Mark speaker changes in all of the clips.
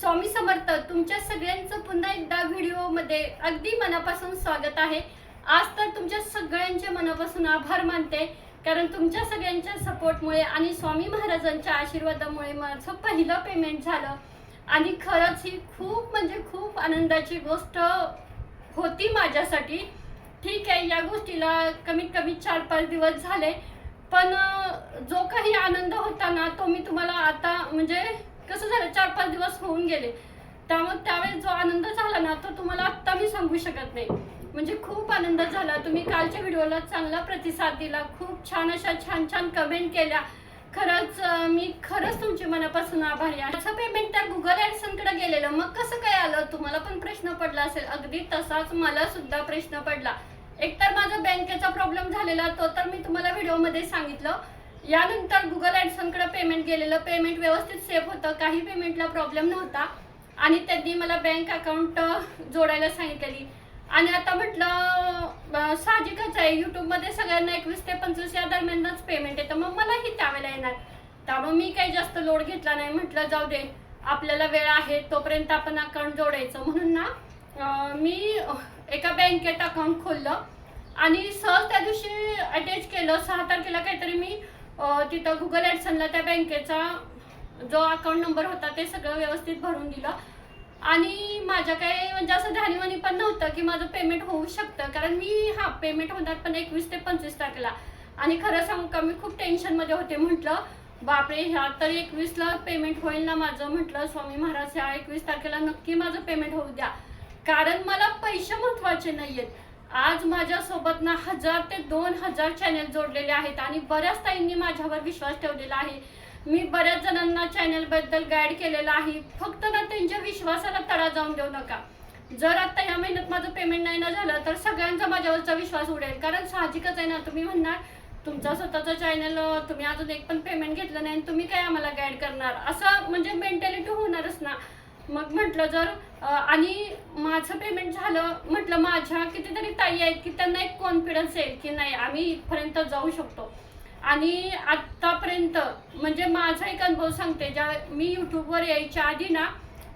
Speaker 1: स्वामी समर्थ तुमच्या सगळ्यांचं पुन्हा एकदा व्हिडिओमध्ये अगदी मनापासून स्वागत आहे. आज तर तुमच्या सगळ्यांचे मनापासून आभार मानते कारण तुमच्या सगळ्यांच्या सपोर्टमुळे आणि स्वामी महाराजांच्या आशीर्वादामुळे माझं पहिलं पेमेंट झालं. आणि खरंच ही खूप म्हणजे खूप आनंदाची गोष्ट होती माझ्यासाठी. ठीक आहे या गोष्टीला कमीत कमी चार पाच दिवस झाले. पण जो काही आनंद होता ना तो मी तुम्हाला आता म्हणजे कसं झालं? चार पाच दिवस होऊन गेले. त्यामुळे त्यावेळेस जो आनंद झाला ना तो तुम्हाला आत्ता मी सांगू शकत नाही. म्हणजे खूप आनंद झाला. तुम्ही कालच्या व्हिडिओला चांगला प्रतिसाद दिला. खूप छान अशा छान छान कमेंट केल्या. खरंच मी खरंच तुमचे मनापासून आभारी आहे. असं पेमेंट त्या गुगल ॲडसनकडे गेलेलं. मग कसं काय आलं? तुम्हाला पण प्रश्न पडला असेल. अगदी तसाच मला सुद्धा प्रश्न पडला. एकतर माझा बँकेचा प्रॉब्लेम झालेला तो तर मी तुम्हाला व्हिडिओमध्ये सांगितलं. यानंतर गुगल ॲडसनकडे पेमेंट गेलेलं पेमेंट व्यवस्थित सेफ होतं काही पेमेंटला प्रॉब्लेम नव्हता. आणि त्यांनी मला बँक अकाउंट जोडायला सांगितलेली. आणि आता म्हटलं साहजिकच आहे. यूट्यूबमध्ये सगळ्यांना एकवीस ते पंचवीस या दरम्यानच पेमेंट येतं. मग मलाही त्यावेळेला येणार. त्यामुळे मी काही जास्त लोड घेतला नाही. म्हटलं जाऊ दे. आपल्याला वेळ आहे. तोपर्यंत आपण अकाउंट जोडायचं. म्हणून ना मी एका बँकेत अकाउंट खोललं. आणि सहज त्या दिवशी अटॅच केलं. सहा तारखेला काहीतरी मी तिथं गुगल ॲडसनला त्या बँकेचा जो अकाउंट नंबर होता ते सगळं व्यवस्थित भरून दिलं. आणि माझ्या काही म्हणजे असं ध्यानीवानी पण नव्हतं की माझं पेमेंट होऊ शकतं कारण मी हा पेमेंट होणार पण एकवीस ते पंचवीस तारखेला. आणि खरं सांगू का मी खूप टेन्शनमध्ये होते म्हटलं बापरे ह्या तर एकवीसला पेमेंट होईल ना माझं म्हटलं स्वामी महाराज ह्या एकवीस तारखेला नक्की माझं पेमेंट होऊ द्या. कारण मला पैसे महत्त्वाचे नाही आहेत आज माझ्यासोबत ना हजार ते दोन हजार चॅनल जोडलेले आहेत आणि बऱ्याच ताईंनी माझ्यावर विश्वास ठेवलेला आहे. मी बऱ्याच जणांना चॅनलबद्दल गाईड केलेलं आहे. फक्त ना त्यांच्या विश्वासाला तडा जाऊन देऊ नका. जर आता ह्या महिन्यात माझं पेमेंट नाही ना झालं तर सगळ्यांचा माझ्यावरचा विश्वास उडेल. कारण साहजिकच आहे ना तुम्ही म्हणणार तुमचा स्वतःचा चॅनल तुम्ही अजून एक पण पेमेंट घेतलं नाही आणि तुम्ही काय आम्हाला गाईड करणार? असं म्हणजे मेंटॅलिटी होणारच ना. मग म्हटलं जर आणि माझं पेमेंट झालं म्हटलं माझ्या कितीतरी ताई आहेत की त्यांना एक कॉन्फिडन्स येईल की नाही आम्ही इथपर्यंत जाऊ शकतो. आणि आत्तापर्यंत म्हणजे माझा एक अनुभव सांगते ज्या मी यूट्यूबवर यायच्या आधी ना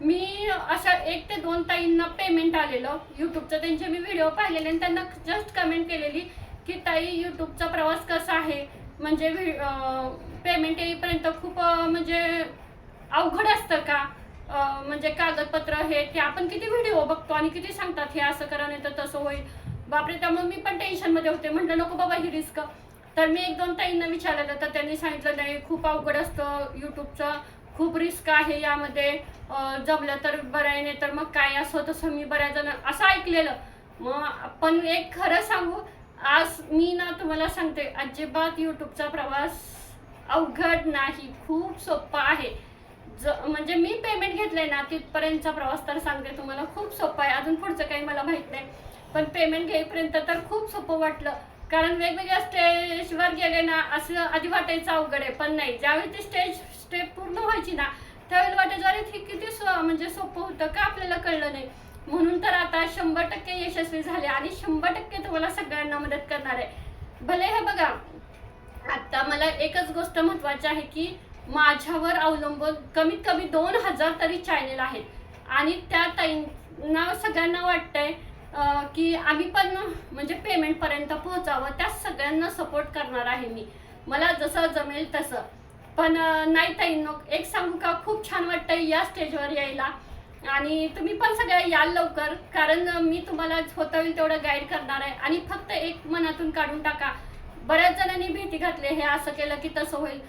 Speaker 1: मी अशा एक ते दोन ताईंना पेमेंट आलेलं यूट्यूबचं त्यांचे मी व्हिडिओ पाहिलेले आणि त्यांना जस्ट कमेंट केलेली की ताई यूट्यूबचा प्रवास कसा आहे? म्हणजे पेमेंट येईपर्यंत खूप म्हणजे अवघड असतं का? म्हणजे कागदपत्र हे ते आपण किती व्हिडिओ बघतो आणि किती सांगतात हे असं करा नाही तर तसं होईल. बापरे त्यामुळे मी पण टेन्शनमध्ये होते. म्हटलं नको बाबा ही रिस्क तर मी एक दोन ताईंना विचारलेलं तर त्यांनी सांगितलं नाही खूप अवघड असतं यूट्यूबचं खूप रिस्क आहे यामध्ये. जमलं तर बरं आहे नाही तर मग काय असं तसं मी बऱ्याच जण असं ऐकलेलं. मग पण एक खरं सांगू आज मी ना तुम्हाला सांगते अजिबात यूट्यूबचा प्रवास अवघड नाही. खूप सोपा आहे. म्हणजे मी पेमेंट घेतलंय ना तिथपर्यंतचा प्रवास तर सांगते तुम्हाला खूप सोपं आहे. अजून पुढचं काही मला माहीत नाही. पण पेमेंट घेईपर्यंत तर खूप सोपं वाटलं. कारण वेगवेगळ्या स्टेजवर गेले ना असं आधी वाटायचं अवघड आहे. पण नाही ज्यावेळी ती स्टेज स्टेप पूर्ण व्हायची ना त्यावेळी वाटायचं अरे हे किती सो म्हणजे सोपं होतं का? आपल्याला कळलं नाही. म्हणून तर आता शंभर टक्के यशस्वी झाले आणि शंभर टक्के तुम्हाला सगळ्यांना मदत करणार आहे. भले हे बघा आता मला एकच गोष्ट महत्वाची आहे की माझ्यावर अवलंबून कमीत कमी दोन हजार तरी चॅनेल आहेत. आणि त्या ताईंना सगळ्यांना वाटतंय की आम्ही पण म्हणजे पेमेंटपर्यंत पोहोचावं त्या सगळ्यांना सपोर्ट करणार आहे मी. मला जसं जमेल तसं. पण नाही ताईंनो एक सांगू का? खूप छान वाटतंय या स्टेजवर यायला. आणि तुम्ही पण सगळ्या याल लवकर कारण मी तुम्हाला होता होईल तेवढं गाईड करणार आहे. आणि फक्त एक मनातून काढून टाका. बऱ्याच जणांनी भीती घातली हे असं केलं की तसं होईल.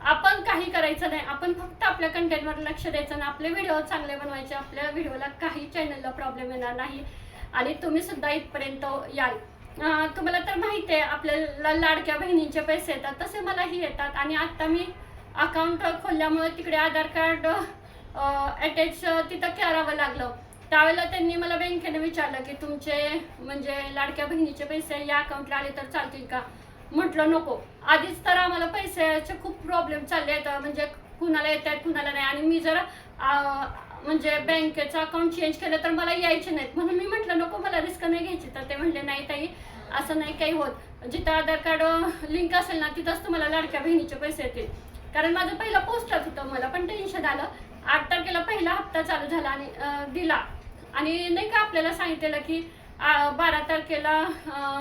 Speaker 1: आपण काही करायचं नाही. आपण फक्त आपल्या कंटेंटवर लक्ष द्यायचं आणि आपले व्हिडिओ चांगले बनवायचे. आपल्या व्हिडिओला काही चॅनलला प्रॉब्लेम येणार नाही. आणि तुम्ही सुद्धा इथपर्यंत याल. तुम्हाला तर माहिती आहे आपल्याला लाडक्या बहिणींचे पैसे येतात. तसे मलाही येतात. आणि आत्ता मी अकाउंट खोलल्यामुळे तिकडे आधार कार्ड अटॅच तिथं करावं लागलं. त्यावेळेला त्यांनी मला बँकेने विचारलं की तुमचे म्हणजे लाडक्या बहिणीचे पैसे या अकाउंटला आले तर चालतील का? म्हटलं नको. आधीच तर आम्हाला पैशाचे खूप प्रॉब्लेम चालले आहेत. म्हणजे कुणाला येत आहेत कुणाला नाही. आणि मी जर म्हणजे बँकेचं अकाउंट चेंज केलं तर मला यायचे नाहीत. म्हणून मी म्हटलं नको मला रिस्क नाही घ्यायची. तर ते म्हणले नाही ताई असं नाही काही होत. जिथं आधार कार्ड लिंक असेल ना तिथंच तुम्हाला लाडक्या बहिणीचे पैसे येतील. कारण माझं पहिलं पोस्टात होतं मला पण टेन्शन आलं. आठ तारखेला पहिला हप्ता चालू झाला आणि दिला. आणि नाही का आपल्याला सांगितलेलं की बारा तारखेला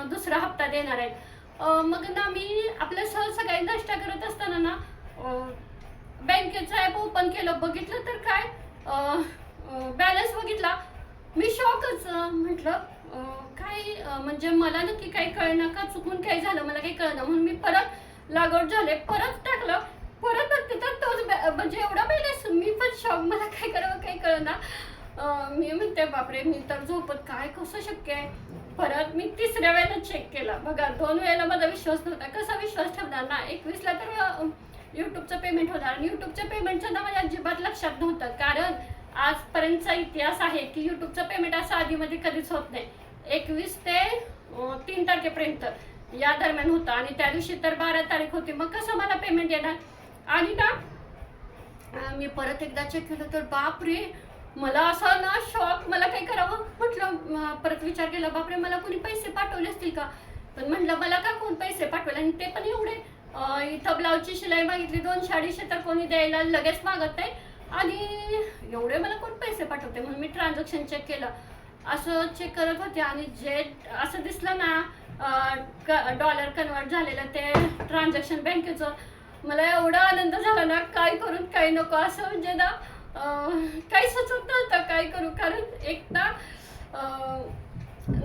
Speaker 1: दुसरा हप्ता देणार आहेत. मग ना मी आपल्या सहज सगळ्या नाश्ता करत असताना ना बँकेचं ॲप ओपन केलं बघितलं तर काय? बॅलन्स बघितला. मी शॉकच म्हटलं काय म्हणजे मला नक्की काही कळणार का? चुकून काही झालं मला काही कळणं म्हणून मी परत लागवड झाले परत टाकलं. परत बघते तर तोच बॅ- म्हणजे एवढा बॅलन्स मी पण शॉक मला काय करावं काही कळना. मी म्हणते बापरे मी तर झोपत काय कसं शक्य आहे? परत मी तिसऱ्या वेळेला चेक केला. बघा दोन वेळेला माझा विश्वास नव्हता. कसा विश्वास ठेवणार ना? एकवीसला तर अं, युट्यूबचं पेमेंट होणार. आणि युट्यूबच्या पेमेंटचं ना माझ्या अजिबात लक्षात नव्हतं. कारण आजपर्यंतचा इतिहास आहे की युट्यूबचं पेमेंट असं आधीमध्ये कधीच होत नाही. एकवीस ते तीन तारखेपर्यंत या दरम्यान होतं. आणि त्या दिवशी तर बारा तारीख होती. मग कसं मला पेमेंट येणार? आणि ना मी परत एकदा चेक केलं तर बापरे! मला असं ना शॉक मला काय करावं म्हटलं परत विचार केला बापरे मला कोणी पैसे पाठवले असतील का? पण म्हटलं मला का कोण पैसे पाठवले? आणि ते पण एवढे इथं ब्लाऊजची शिलाई मागितली दोन अडीचशे तर कोणी द्यायला लगेच मागत नाही. आणि एवढे मला कोण पैसे पाठवते? म्हणून मी ट्रान्झॅक्शन चेक केलं. असं चेक करत होते आणि जे असं दिसलं ना डॉलर कन्वर्ट झालेलं ते ट्रान्झॅक्शन बँकेचं मला एवढा आनंद झाला ना काय करून काय नको असं म्हणजे ना काही सुचत नव्हतं काय करू? कारण एकदा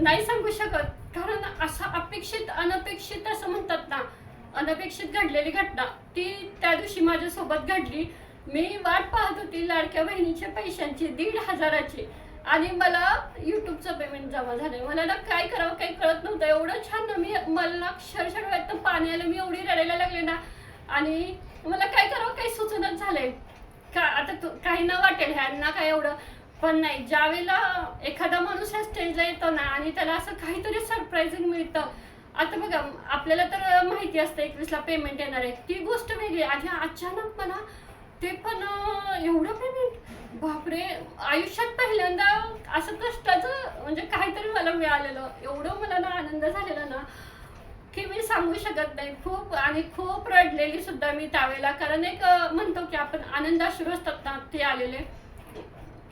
Speaker 1: नाही सांगू शकत. कारण असं अपेक्षित अनपेक्षित असं म्हणतात ना अनपेक्षित घडलेली घटना. ती त्या दिवशी माझ्यासोबत घडली. मी वाट पाहत होती लाडक्या बहिणीच्या पैशांची दीड हजाराची. आणि मला युट्यूबचं पेमेंट जमा झालं मला ना काय करावं काही कळत नव्हतं. एवढं छान ना मी मला अक्षरशः पाणी आलं मी एवढी रडायला लागले ना. आणि मला काय करावं काही सुचनच झालंय. का आता तू काही न वाटेल ह्यांना काय एवढं. पण नाही ज्यावेळेला एखादा माणूस ह्या स्टेजला येतो ना आणि त्याला असं काहीतरी सरप्राईजिंग मिळतं. आता बघा आपल्याला तर माहिती असतं एकवीसला पेमेंट येणार आहे. ती गोष्ट वेगळी आणि अचानक मला ते पण एवढं पेमेंट बापरे! आयुष्यात पहिल्यांदा असं कष्टाचं म्हणजे काहीतरी मला मिळालेलं. एवढं मला ना आनंद झालेला ना. की मी सांगू शकत नाही. खूप आणि खूप रडलेली सुद्धा मी त्यावेळेला. कारण एक म्हणतो की आपण आनंदाश्रू असतात ना ते आलेले.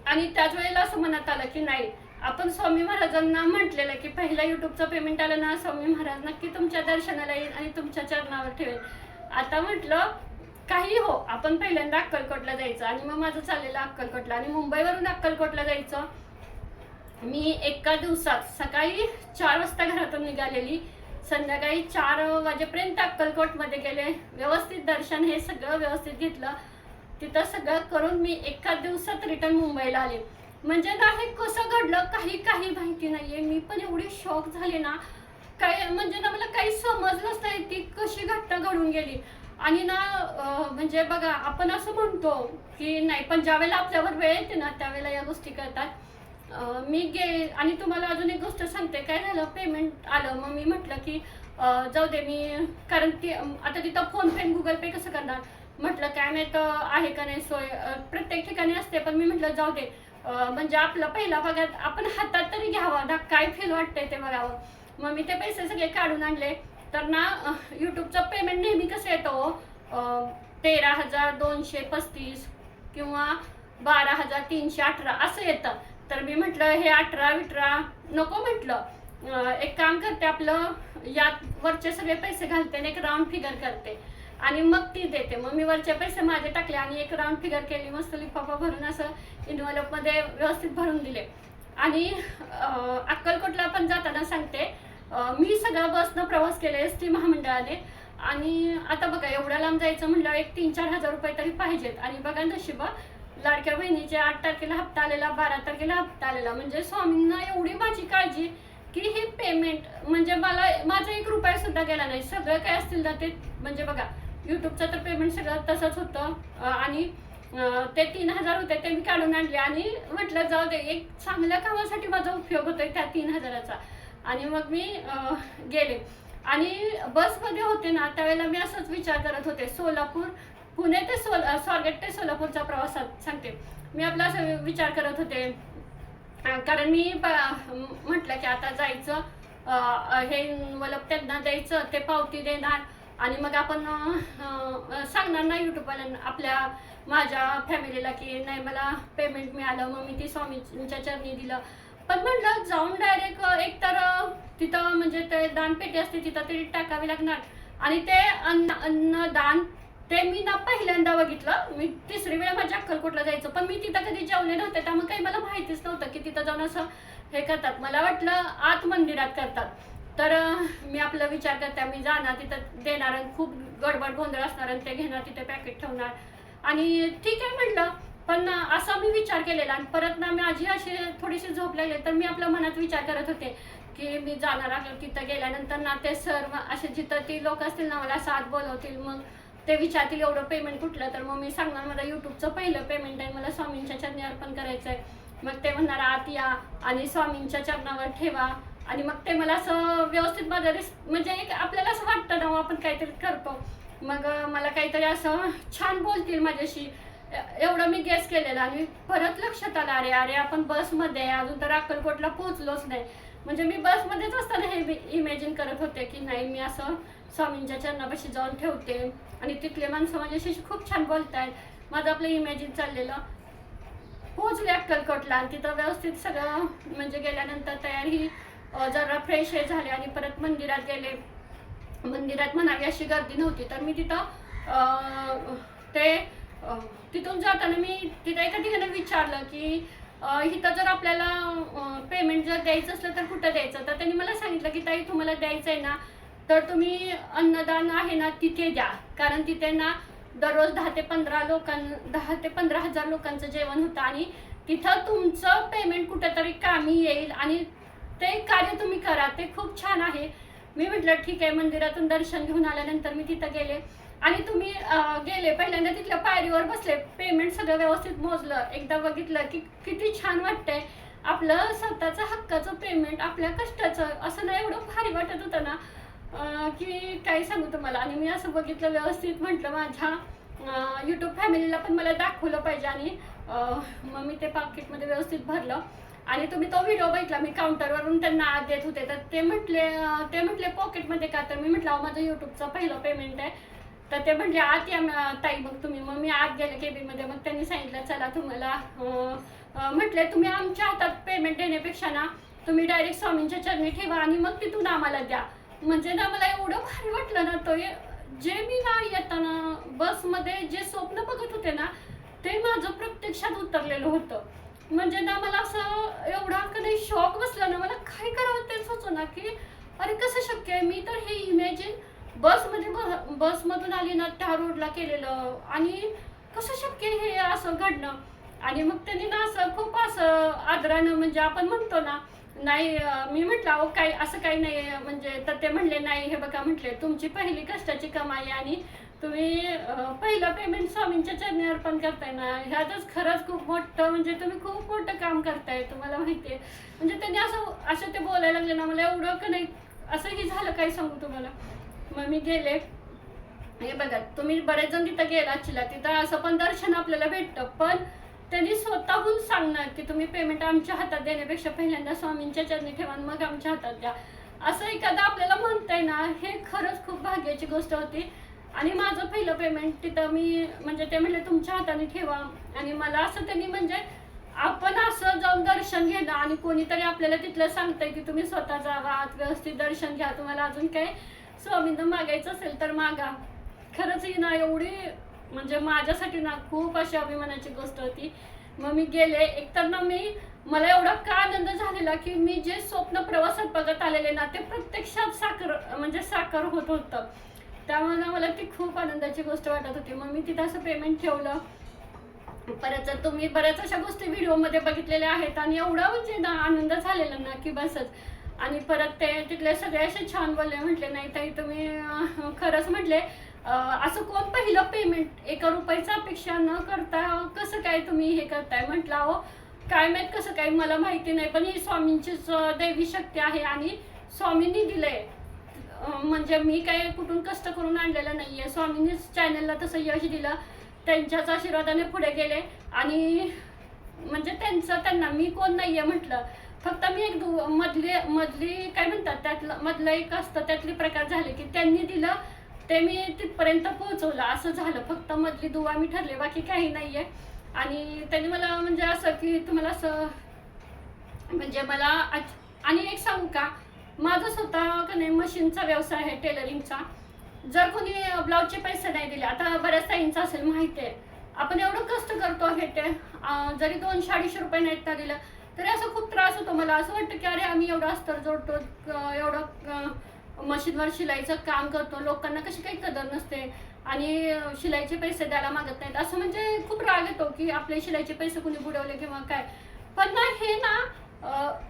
Speaker 1: आणि त्याच वेळेला असं मनात आलं की नाही आपण स्वामी महाराजांना म्हटलेलं की पहिला युट्यूबचं पेमेंट आलं ना स्वामी महाराज नक्की तुमच्या दर्शनाला येईल आणि तुमच्या चरणावर ठेवेल. आता म्हटलं काही हो आपण पहिल्यांदा अक्कलकोटला जायचं. आणि मग माझं चाललेलं अक्कलकोटला आणि मुंबईवरून अक्कलकोटला जायचं. मी एका दिवसात सकाळी चार वाजता घरातून निघालेली. संध्याकाळी चार वाजेपर्यंत अक्कलकोटमध्ये गेले. व्यवस्थित दर्शन हे सगळं व्यवस्थित घेतलं. तिथं सगळं करून मी एका दिवसात रिटर्न मुंबईला आले. म्हणजे ना हे कसं घडलं? काही काही माहिती नाही आहे मी पण एवढी शॉक झाले ना. काय म्हणजे ना मला काही समजलंच नाही ती कशी घटना घडून गेली. आणि ना म्हणजे बघा आपण असं म्हणतो की नाही पण ज्यावेळेला आपल्यावर वेळ येते ना त्यावेळेला या गोष्टी करतात मी गे आणि तुम्हाला अजून एक गोष्ट सांगते. काय झालं? पेमेंट आलं. मग मी म्हटलं की जाऊ दे मी कारण ती आता तिथं फोन पे गुगल पे कसं करणार? म्हटलं काय माहीत तर आहे का नाही सोय? प्रत्येक ठिकाणी असते पण मी म्हटलं जाऊ दे. म्हणजे आपला पहिला पगार आपण हातात तरी घ्यावा. दा काय फील वाटतंय ते बघावं. मग मी ते पैसे सगळे काढून आणले. तर ना यूट्यूबचं पेमेंट नेहमी कसं येतं हो? तेरा हजार दोनशे पस्तीस किंवा बारा हजार तीनशे अठरा असं येतं. तर मी म्हटलं हे अठरा विठरा नको म्हटलं. एक काम करते आपलं यात वरचे सगळे पैसे घालते आणि एक राऊंड फिगर करते. आणि मग ती देते. मग मी वरचे पैसे माझे टाकले आणि एक राऊंड फिगर केली. मस्त लिफाफा भरून असं इन्व्हलपमध्ये व्यवस्थित भरून दिले. आणि अक्कलकोटला पण जाताना सांगते मी सगळं बसनं प्रवास केले एस टी महामंडळाने. आणि आता बघा एवढ्या लांब जायचं म्हणलं एक तीन चार हजार रुपये तरी पाहिजेत. आणि बघा नशिबा लाडक्या बहिणीचे आठ तारखेला हप्ता आलेला बारा तारखेला हप्ता आलेला. म्हणजे स्वामींना एवढी माझी काळजी की हे पेमेंट म्हणजे मला माझा एक रुपया सुद्धा गेला नाही. सगळं काय असतील ना ते म्हणजे बघा युट्यूबचं तर पेमेंट सगळं तसंच होतं. आणि ते तीन हजार होते ते मी काढून आणले. आणि म्हटलं जाऊ दे एक चांगल्या कामासाठी माझा उपयोग होतोय त्या तीन हजाराचा. आणि मग मी गेले. आणि बसमध्ये होते ना त्यावेळेला मी असंच विचार करत होते. सोलापूर पुणे ते सोल स्वारगेट ते सोलापूरचा प्रवासात सांगते. मी आपला असं विचार करत होते. कारण मी म्हटलं की आता जायचं हे मला त्यांना द्यायचं ते पावती देणार. आणि मग आपण सांगणार ना युट्यूबवाल्यांना आपल्या माझ्या फॅमिलीला की नाही मला पेमेंट मिळालं. मग मी ती स्वामींच्या चरणी दिलं. पण म्हटलं जाऊन डायरेक्ट एक तर तिथं म्हणजे ते दानपेटी असते तिथं तरी टाकावी लागणार. आणि ते अन्न अन्नदान ते मी ना पहिल्यांदा बघितलं. मी तिसरी वेळ माझ्या अक्कलकोटला जायचं. पण मी तिथं कधी जेवले नव्हते. त्यामुळे काही मला माहितीच नव्हतं की तिथं जाऊन असं हे करतात. मला वाटलं आत मंदिरात करतात. तर मी आपला विचार करते. मी जाणार तिथं देणार आणि खूप गडबड गोंधळ असणार आणि ते घेणार तिथे पॅकेट ठेवणार. आणि ठीक आहे म्हटलं. पण असा मी विचार केलेला आणि परत ना मी माझी अशी थोडीशी झोप लागली. तर मी आपल्या मनात विचार करत होते की मी जाणार. आहे तिथं गेल्यानंतर ना ते सर असे जिथं ती लोक असतील ना मला साथ बोलवतील. मग ते विचारतील एवढं पेमेंट कुठलं? तर मग मी सांगणार मला युट्यूबचं पहिलं पेमेंट आहे. मला स्वामींच्या चरणी अर्पण करायचं आहे मग ते म्हणणार आत या आणि स्वामींच्या चरणावर ठेवा. आणि मग ते मला असं व्यवस्थित माझं रिस म्हणजे एक आपल्याला असं वाटतं ना हो, आपण काहीतरी करतो. मग मला काहीतरी असं छान बोलतील माझ्याशी. एवढं मी गेस केलेलं आणि परत लक्षात आलं अरे अरे आपण बसमध्ये आहे, अजून तर अक्कलकोटला पोहोचलोच नाही. म्हणजे मी बसमध्येच असताना हे इमॅजिन करत होते की नाही मी असं स्वामींच्या चरणापाशी जाऊन ठेवते. आणि तिथले माणसं माझ्याशी खूप छान बोलतायत. माझं आपलं इमॅजिन चाललेलं. पोहोचले अक्कलकोटला आणि तिथं व्यवस्थित सगळं म्हणजे गेल्यानंतर तयारी जरा फ्रेश हे झाले आणि परत मंदिरात गेले. मंदिरात म्हणावी अशी गर्दी नव्हती. तर मी तिथं ते तिथून जाताना मी तिथं एका ठिकाणी विचारलं की इथं जर आपल्याला पेमेंट जर द्यायचं असलं तर कुठं द्यायचं? तर त्यांनी मला सांगितलं की ताई तुम्हाला द्यायचं आहे ना. तर तुम्ही अन्नदान आहे ना तिथे द्या. कारण तिथे ना दररोज दहा ते पंधरा लोकां दहा ते पंधरा हजार लोकांचं जेवण होतं आणि तिथं तुमचं पेमेंट कुठेतरी कामी येईल आणि ते कार्य तुम्ही करा. ते खूप छान आहे. मी म्हटलं ठीक आहे मंदिरातून दर्शन घेऊन आल्यानंतर मी तिथं गेले. आणि तुम्ही गेले. पहिल्यांदा तिथल्या पायरीवर बसले. पेमेंट सगळं व्यवस्थित मोजलं. एकदा बघितलं की किती छान वाटतंय. आपलं स्वतःचं हक्काचं पेमेंट आपल्या कष्टाचं असं ना एवढं भारी वाटत होतं ना. की काय सांगू तुम्हाला. आणि मी असं बघितलं व्यवस्थित म्हटलं माझ्या यूट्यूब फॅमिलीला पण मला दाखवलं पाहिजे आणि मग मी ते पाकिटमध्ये व्यवस्थित भरलं. आणि तुम्ही तो व्हिडिओ बघितला मी काउंटरवरून त्यांना आत देत होते. तर ते म्हटले ते म्हटले पॉकेटमध्ये का? तर मी म्हटलं अहो, माझं यूट्यूबचं पहिलं पेमेंट आहे. तर ते म्हटले आत या ताई मग तुम्ही. मग मी आत गेले केबीमध्ये मग त्यांनी सांगितलं चला तुम्हाला म्हटले तुम्ही आमच्या हातात पेमेंट देण्यापेक्षा ना तुम्ही डायरेक्ट स्वामींच्या चरणी ठेवा आणि मग तिथून आम्हाला द्या. म्हणजे ना मला एवढं भारी वाटलं ना तो जे मी ना येताना बसमध्ये जे स्वप्न बघत होते ना ते माझं प्रत्यक्षात उतरलेलं होतं. म्हणजे ना मला असं एवढा कधी शॉक बसला ना मला काय करावं ते सुचना की अरे कसं शक्य आहे? मी तर हे इमॅजिन बसमध्ये ब बसमधून आली ना त्या रोडला केलेलं. आणि कसं शक्य हे असं घडणं? आणि मग त्यांनी ना असं खूप असं आदरानं म्हणजे आपण म्हणतो ना नाही मी म्हटलं अहो काय असं काही नाही म्हणजे तर ते म्हणले नाही हे बघा म्हटले तुमची पहिली कष्टाची कमाई आणि तुम्ही पहिलं पेमेंट स्वामींच्या चरणी अर्पण करताय ना ह्यातच खरंच खूप मोठं म्हणजे तुम्ही खूप मोठं काम करताय तुम्हाला माहिती आहे. म्हणजे त्यांनी असं असं ते बोलायला लागले ना मला एवढं का नाही असंही झालं काय सांगू तुम्हाला. मग मी गेले. हे बघा तुम्ही बरेच जण तिथं गेला चिला तिथं असं पण दर्शन आपल्याला भेटतं पण त्यांनी स्वतःहून सांगणार की तुम्ही पेमेंट आमच्या हातात देण्यापेक्षा पहिल्यांदा स्वामींच्या चरणी ठेवा मग आमच्या हातात द्या. असं एखादं आपल्याला म्हणताय ना हे खरंच खूप भाग्याची गोष्ट होती. आणि माझं पहिलं पेमेंट तिथं मी म्हणजे ते म्हणले तुमच्या हाताने ठेवा. आणि मला असं त्यांनी म्हणजे आपण असं जाऊन दर्शन घेणं आणि कोणीतरी आपल्याला तिथलं सांगतंय की तुम्ही स्वतः जावा आत व्यवस्थित दर्शन घ्या तुम्हाला अजून काही स्वामींना मागायचं असेल तर मागा. खरंच ही ना एवढी म्हणजे माझ्यासाठी ना खूप अशी अभिमानाची गोष्ट होती. मग मी गेले एकतर ना मी मला एवढा का आनंद झालेला की मी जे स्वप्न प्रवासात बघत आलेले ना ते प्रत्यक्षात साकार म्हणजे साकार होत होतं. त्यामुळे ना मला ती खूप आनंदाची गोष्ट वाटत होती. मग मी तिथं असं पेमेंट ठेवलं. परत जर तुम्ही बऱ्याच अशा गोष्टी व्हिडिओमध्ये बघितलेल्या आहेत आणि एवढा म्हणजे ना आनंद झालेला ना की बसच. आणि परत ते तिथले सगळे असे छान बोलले म्हटले नाही ताई तुम्ही खरंच म्हटले असं कोण पहिलं पेमेंट एका रुपयाचा अपेक्षा न करता कसं काय तुम्ही हे करताय? म्हटलं अहो काय माहीत कसं काय मला माहिती नाही पण ही स्वामींचीच दैवी शक्ती आहे आणि स्वामींनी दिलंय. म्हणजे मी काय कुठून कष्ट करून आणलेलं नाही आहे स्वामींनीच चॅनलला तसं यश दिलं त्यांच्याच आशीर्वादाने पुढे गेले आणि म्हणजे त्यांचं त्यांना मी कोण नाही आहे म्हटलं. फक्त मी एक दु मधली मधली काय म्हणतात त्यातलं मधलं एक असतं त्यातले प्रकार झाले की त्यांनी दिलं ते मी तिथपर्यंत पोहोचवलं. असं झालं. फक्त मधली दुवा मी ठरले बाकी काही नाही आहे आणि त्यांनी मला म्हणजे असं की तुम्हाला असं म्हणजे मला आज- आणि एक सांगू का? माझा स्वतः का नाही मशीनचा व्यवसाय आहे टेलरिंगचा. जर कोणी ब्लाऊजचे पैसे नाही दिले आता बऱ्याच ताईंचं असेल माहिती आहे. आपण एवढं कष्ट करतो हे ते. जरी दोनशे अडीचशे रुपये नाहीत ना दिलं तरी असं खूप त्रास होतो मला. असं वाटतं की अरे आम्ही एवढं अस्तर जोडतो एवढं मशीनवर शिलाईचं काम करतो. लोकांना कशी काही कदर नसते. आणि शिलाईचे पैसे द्यायला मागत नाहीत. असं म्हणजे खूप राग येतो की आपले शिलाईचे पैसे कुणी बुडवले किंवा काय. पण ना हे ना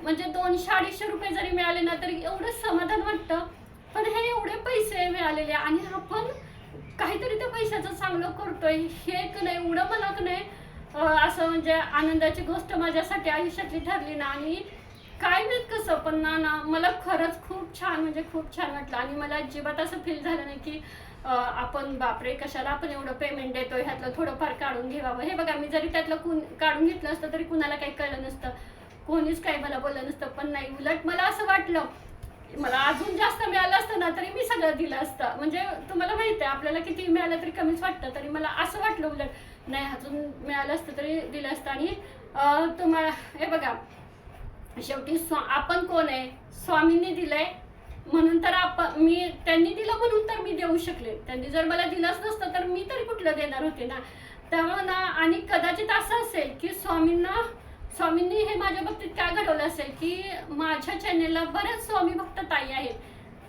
Speaker 1: म्हणजे दोनशे अडीचशे रुपये जरी मिळाले ना तरी एवढं समाधान वाटतं. पण हे एवढे पैसे मिळालेले आणि आपण काहीतरी त्या पैशाचं चांगलं करतोय हे एक नाही एवढं मला नाही असं म्हणजे आनंदाची गोष्ट माझ्यासाठी आयुष्यातली ठरली ना. आणि काय नाही कसं पण ना ना मला खरंच खूप छान म्हणजे खूप छान वाटलं. आणि मला अजिबात असं फील झालं नाही की आपण बापरे कशाला आपण एवढं पेमेंट देतो ह्यातलं थोडंफार काढून घ्यावं. हे बघा मी जरी त्यातलं कुण काढून घेतलं असतं तरी कुणाला काही कळलं नसतं. कोणीच काही मला बोललं नसतं पण नाही उलट मला असं वाटलं मला अजून जास्त मिळालं असतं ना तरी मी सगळं दिलं असतं. म्हणजे तुम्हाला माहिती आहे आपल्याला किती मिळालं तरी कमीच वाटतं तरी मला असं वाटलं उलट नाही अजून मिळालं असतं तरी दिलं असतं. आणि तुम्हाला हे बघा शेवटी स्वा आपण कोण आहे? स्वामींनी दिलंय. म्हणून तर आपण मी त्यांनी दिलं म्हणून तर मी देऊ शकले. त्यांनी जर मला दिलंच नसतं तर मी तरी कुठलं देणार होते ना? त्यामुळं ना आणि कदाचित असं असेल की स्वामींना स्वामींनी हे माझ्या बाबतीत काय घडवलं असेल की माझ्या चॅनेलला बरेच स्वामी भक्त ताई आहेत.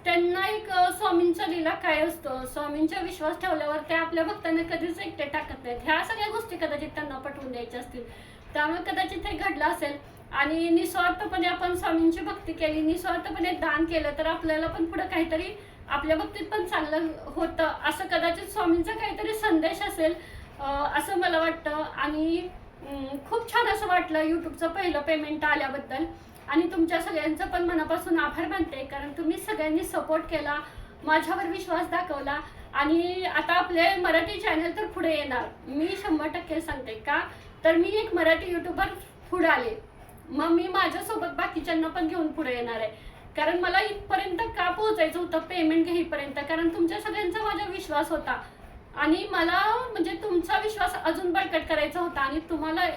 Speaker 1: त्यांना एक स्वामींचा लिला काय असतो? स्वामींचा विश्वास ठेवल्यावर ते आपल्या भक्तांना कधीच एकटे टाकत नाहीत. ह्या सगळ्या गोष्टी कदाचित त्यांना पटवून द्यायच्या असतील. त्यामुळे कदाचित हे घडलं असेल. आणि निस्वार्थपणे आपण स्वामींची भक्ती केली निस्वार्थपणे दान केलं तर आपल्याला पण पुढे काहीतरी आपल्या बाबतीत पण चांगलं होतं. असं कदाचित स्वामींचा काहीतरी संदेश असेल असं मला वाटतं. आणि खूप छान असं वाटलं यूट्यूबचं पहिलं पेमेंट आल्याबद्दल. आणि तुमच्या सगळ्यांचं पण मनापासून आभार मानते कारण तुम्ही सगळ्यांनी सपोर्ट केला माझ्यावर विश्वास दाखवला. आणि आता आपले मराठी चॅनल तर पुढे येणार. मी शंभर टक्के सांगते का? तर मी एक मराठी यूट्यूबर पुढे आले. मग मी माझ्यासोबत बाकीच्यांना पण घेऊन पुढे येणार आहे. कारण मला इथपर्यंत का पोहोचायचं होतं पेमेंट घेईपर्यंत? कारण तुमच्या सगळ्यांचा माझा विश्वास होता. आणि मला म्हणजे तुमचा विश्वास अजून बळकट करायचा होता आणि तुम्हाला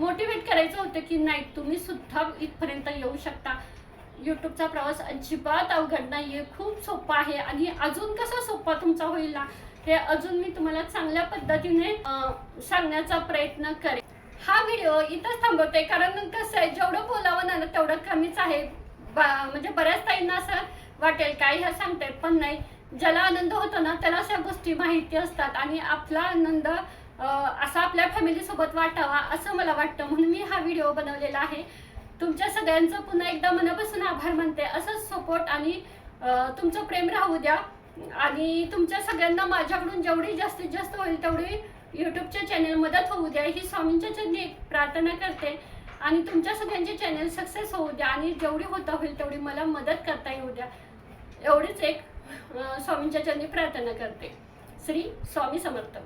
Speaker 1: मोटिवेट करायचं होतं की नाही तुम्ही सुद्धा इथपर्यंत येऊ शकता. यूट्यूबचा प्रवास अजिबात अवघड नाही आहे खूप सोपा आहे. आणि अजून कसा सोपा तुमचा होईल ना हे अजून मी तुम्हाला चांगल्या पद्धतीने सांगण्याचा प्रयत्न करेन. हा व्हिडिओ इथंच थांबवते कारण कसं आहे जेवढं बोलावं ना तेवढं कमीच आहे. बा- म्हणजे बऱ्याच ताईंना असं वाटेल काय ह्या सांगतायत पण नाही. ज्याला आनंद होतो ना त्याला अशा गोष्टी माहिती असतात. आणि आपला आनंद असा आपल्या फॅमिलीसोबत वाटावा असं मला वाटतं. म्हणून मी हा व्हिडिओ बनवलेला आहे. तुमच्या सगळ्यांचं पुन्हा एकदा मनापासून आभार मानते. असंच सपोर्ट आणि तुमचं प्रेम राहू द्या. आणि तुमच्या सगळ्यांना माझ्याकडून जेवढी जास्तीत जास्त होईल तेवढी यूट्यूबच्या चॅनल मदत होऊ द्या. ही स्वामींच्या चरणी एक प्रार्थना करते. आणि तुमच्या सगळ्यांचे चॅनल सक्सेस होऊ द्या. आणि जेवढी होता होईल तेवढी मला मदत करता येऊ द्या. एवढीच एक स्वामींच्या चरणी प्रार्थना करते. श्री स्वामी समर्थ.